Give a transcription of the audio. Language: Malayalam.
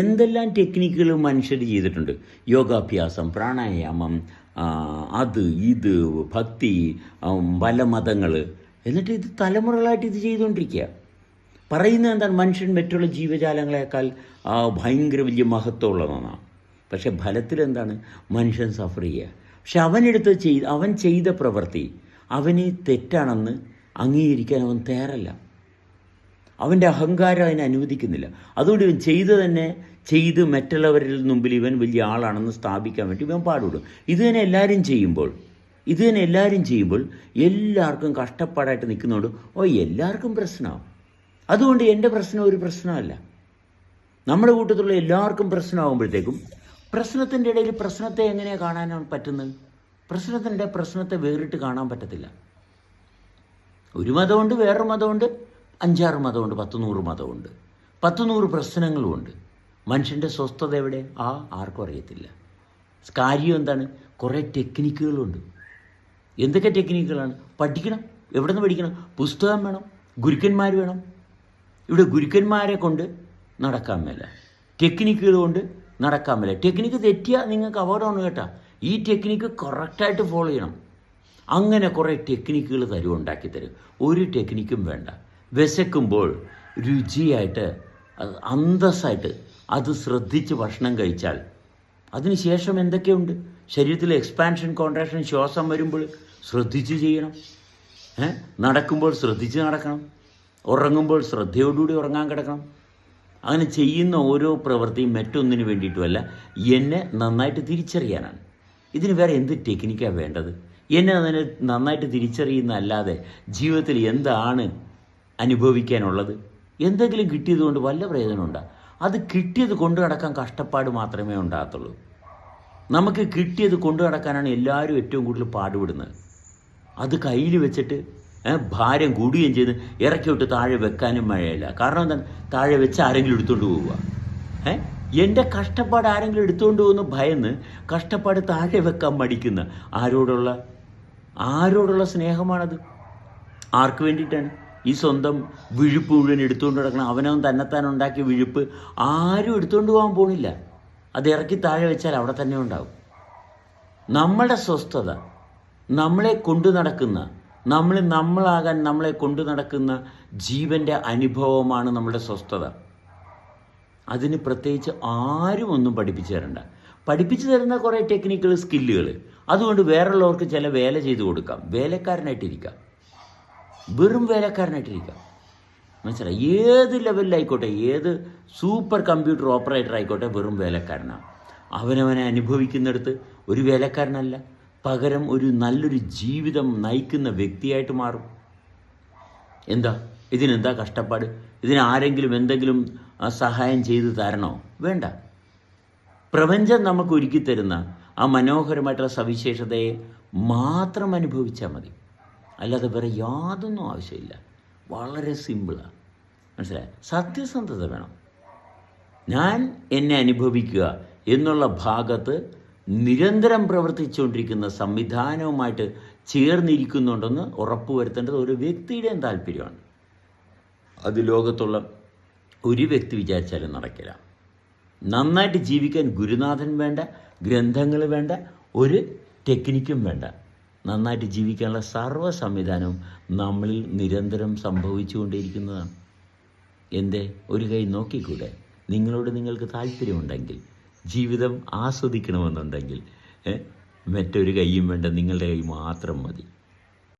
എന്തെല്ലാം ടെക്നിക്കുകൾ മനുഷ്യർ ചെയ്തിട്ടുണ്ട്? യോഗാഭ്യാസം പ്രാണായാമം അത് ഇത് ഭക്തി പല മതങ്ങൾ എന്നിട്ട് ഇത് തലമുറകളായിട്ട് ഇത് ചെയ്തുകൊണ്ടിരിക്കുക പറയുന്നത് എന്താണ്? മനുഷ്യൻ മറ്റുള്ള ജീവജാലങ്ങളെക്കാൾ ഭയങ്കര വലിയ മഹത്വമുള്ളതാണ് പക്ഷേ ഫലത്തിൽ എന്താണ്? മനുഷ്യൻ സഫർ ചെയ്യുക പക്ഷെ അവനെടുത്ത് ചെയ്ത് അവൻ ചെയ്ത പ്രവൃത്തി അവന് തെറ്റാണെന്ന് അംഗീകരിക്കാൻ അവൻ തയ്യാറല്ല. അവന്റെ അഹങ്കാരം അതിനെ അനുവദിക്കുന്നില്ല. അതുകൊണ്ട് ഇവൻ ചെയ്ത് തന്നെ ചെയ്ത് മറ്റുള്ളവരിൽ മുമ്പിൽ ഇവൻ വലിയ ആളാണെന്ന് സ്ഥാപിക്കാൻ വേണ്ടി ഇവൻ പാടുള്ളൂ ഇത് തന്നെ എല്ലാവരും ചെയ്യുമ്പോൾ ഇത് തന്നെ എല്ലാവരും ചെയ്യുമ്പോൾ എല്ലാവർക്കും കഷ്ടപ്പാടായിട്ട് നിൽക്കുന്നതുകൊണ്ട് ഓ എല്ലാവർക്കും പ്രശ്നമാവും. അതുകൊണ്ട് എന്റെ പ്രശ്നം ഒരു പ്രശ്നമല്ല. നമ്മുടെ കൂട്ടത്തിലുള്ള എല്ലാവർക്കും പ്രശ്നമാകുമ്പോഴത്തേക്കും പ്രശ്നത്തിന്റെ ഇടയിൽ പ്രശ്നത്തെ എങ്ങനെയാണ് കാണാനാണ് പറ്റുന്നത്? പ്രശ്നത്തിന്റെ പ്രശ്നത്തെ വേറിട്ട് കാണാൻ പറ്റത്തില്ല. ഒരു മതമുണ്ട് വേറൊരു മതമുണ്ട്. അഞ്ചാറ് മതമുണ്ട് പത്ത് നൂറ് മതമുണ്ട്. പത്ത് നൂറ് പ്രശ്നങ്ങളുമുണ്ട്. മനുഷ്യന്റെ സ്വസ്ഥത എവിടെ? ആ ആർക്കും അറിയത്തില്ല. കാര്യം എന്താണ്? കുറേ ടെക്നിക്കുകളുണ്ട്. എന്തൊക്കെ ടെക്നിക്കുകളാണ്? പഠിക്കണം. എവിടെ നിന്ന് പഠിക്കണം? പുസ്തകം വേണം. ഗുരുക്കന്മാർ വേണം. ഇവിടെ ഗുരുക്കന്മാരെ കൊണ്ട് നടക്കാൻ മേല. ടെക്നിക്കുകൾ കൊണ്ട് നടക്കാൻ മേല. ടെക്നിക്ക് തെറ്റിയാൽ നിങ്ങൾക്ക് അപകടമാണ് കേട്ടാ. ഈ ടെക്നിക്ക് കറക്റ്റായിട്ട് ഫോളോ ചെയ്യണം. അങ്ങനെ കുറേ ടെക്നിക്കുകൾ തരും ഉണ്ടാക്കി തരും. ഒരു ടെക്നിക്കും വേണ്ട. വിശക്കുമ്പോൾ രുചിയായിട്ട് അന്തസ്സായിട്ട് അത് ശ്രദ്ധിച്ച് ഭക്ഷണം കഴിച്ചാൽ അതിനുശേഷം എന്തൊക്കെയുണ്ട്? ശരീരത്തിൽ എക്സ്പാൻഷൻ കോൺട്രാക്ഷൻ ശ്വാസം വരുമ്പോൾ ശ്രദ്ധിച്ച് ചെയ്യണം. നടക്കുമ്പോൾ ശ്രദ്ധിച്ച് നടക്കണം. ഉറങ്ങുമ്പോൾ ശ്രദ്ധയോടുകൂടി ഉറങ്ങാൻ കിടക്കണം. അങ്ങനെ ചെയ്യുന്ന ഓരോ പ്രവൃത്തിയും മറ്റൊന്നിനു വേണ്ടിയിട്ടുമല്ല എന്നെ നന്നായിട്ട് തിരിച്ചറിയാനാണ്. ഇതിന് വേറെ എന്ത് ടെക്നിക്കാണ് വേണ്ടത്? എന്നെ നന്നായിട്ട് തിരിച്ചറിയുന്ന അല്ലാതെ ജീവിതത്തിൽ എന്താണ് അനുഭവിക്കാനുള്ളത്. എന്തെങ്കിലും കിട്ടിയത് കൊണ്ട് വല്ല പ്രയോജനമുണ്ടോ? അത് കിട്ടിയത് കൊണ്ടു നടക്കാൻ കഷ്ടപ്പാട് മാത്രമേ ഉണ്ടാകത്തുള്ളൂ. നമുക്ക് കിട്ടിയത് കൊണ്ടു നടക്കാനാണ് എല്ലാവരും ഏറ്റവും കൂടുതൽ പാടുപെടുന്നത്. അത് കയ്യിൽ വെച്ചിട്ട് ഭാരം കൂടുകയും ചെയ്ത് ഇറക്കി വിട്ട് താഴെ വെക്കാനും മഴയില്ല കാരണം എന്താണ് താഴെ വെച്ച് ആരെങ്കിലും എടുത്തുകൊണ്ട് പോവുക. ഏ? എന്റെ കഷ്ടപ്പാട് ആരെങ്കിലും എടുത്തുകൊണ്ട് പോകുന്ന ഭയന്ന് കഷ്ടപ്പാട് താഴെ വെക്കാൻ മടിക്കുന്ന ആരോടുള്ള ആരോടുള്ള സ്നേഹമാണത്? ആർക്ക് വേണ്ടിയിട്ടാണ്? ഈ സ്വന്തം വിഴുപ്പ് മുഴുവൻ എടുത്തുകൊണ്ട് നടക്കണം അവനവൻ തന്നെത്താൻ ഉണ്ടാക്കിയ വിഴുപ്പ് ആരും എടുത്തുകൊണ്ട് പോകാൻ പോണില്ല. അത് ഇറക്കി താഴെ വെച്ചാൽ അവിടെ തന്നെ ഉണ്ടാവും. നമ്മളുടെ സ്വസ്ഥത നമ്മളെ കൊണ്ടു നടക്കുന്ന നമ്മൾ നമ്മളാകാൻ നമ്മളെ കൊണ്ടു നടക്കുന്ന ജീവന്റെ അനുഭവമാണ് നമ്മുടെ സ്വസ്ഥത. അതിന് പ്രത്യേകിച്ച് ആരും ഒന്നും പഠിപ്പിച്ചു തരണ്ട. പഠിപ്പിച്ചു തരുന്ന കുറേ ടെക്നിക്കൽ സ്കില്ലുകൾ അതുകൊണ്ട് വേറുള്ളവർക്ക് ചില വേല ചെയ്തു കൊടുക്കാം. വേലക്കാരനായിട്ടിരിക്കാം. വെറും വേലക്കാരനായിട്ടിരിക്കുക. മനസ്സിലായി? ഏത് ലെവലിലായിക്കോട്ടെ ഏത് സൂപ്പർ കമ്പ്യൂട്ടർ ഓപ്പറേറ്റർ ആയിക്കോട്ടെ വെറും വേലക്കാരനാണ് അവനവനെ അനുഭവിക്കുന്നിടത്ത് ഒരു വേലക്കാരനല്ല. പകരം ഒരു നല്ലൊരു ജീവിതം നയിക്കുന്ന വ്യക്തിയായിട്ട് മാറും. എന്താ? ഇതിനെന്താ കഷ്ടപ്പാട്? ഇതിന് ആരെങ്കിലും എന്തെങ്കിലും സഹായം ചെയ്തു തരണോ? വേണ്ട. പ്രപഞ്ചം നമുക്ക് ഒരുക്കി തരുന്ന ആ മനോഹരമായിട്ടുള്ള സവിശേഷതയെ മാത്രം അനുഭവിച്ചാൽ മതി. അല്ലാതെ വേറെ യാതൊന്നും ആവശ്യമില്ല. വളരെ സിമ്പിളാണ് മനസ്സിലായി? സത്യസന്ധത വേണം. ഞാൻ എന്നെ അനുഭവിക്കുക എന്നുള്ള ഭാഗത്ത് നിരന്തരം പ്രവർത്തിച്ചുകൊണ്ടിരിക്കുന്ന സംവിധാനവുമായിട്ട് ചേർന്നിരിക്കുന്നുണ്ടെന്ന് ഉറപ്പുവരുത്തേണ്ടത് ഒരു വ്യക്തിയുടെയും താല്പര്യമാണ്. അത് ലോകത്തുള്ള ഒരു വ്യക്തി വിചാരിച്ചാലും നടക്കില്ല. നന്നായിട്ട് ജീവിക്കാൻ ഗുരുനാഥൻ വേണ്ട ഗ്രന്ഥങ്ങൾ വേണ്ട ഒരു ടെക്നിക്കും വേണ്ട. നന്നായിട്ട് ജീവിക്കാനുള്ള സർവ സംവിധാനവും നമ്മളിൽ നിരന്തരം സംഭവിച്ചുകൊണ്ടിരിക്കുന്നതാണ്. എന്റെ ഒരു കൈ നോക്കിക്കൂടെ? നിങ്ങളോട് നിങ്ങൾക്ക് താല്പര്യമുണ്ടെങ്കിൽ ജീവിതം ആസ്വദിക്കണമെന്നുണ്ടെങ്കിൽ മറ്റൊരു കൈയും വേണ്ട നിങ്ങളുടെ കൈ മാത്രം മതി.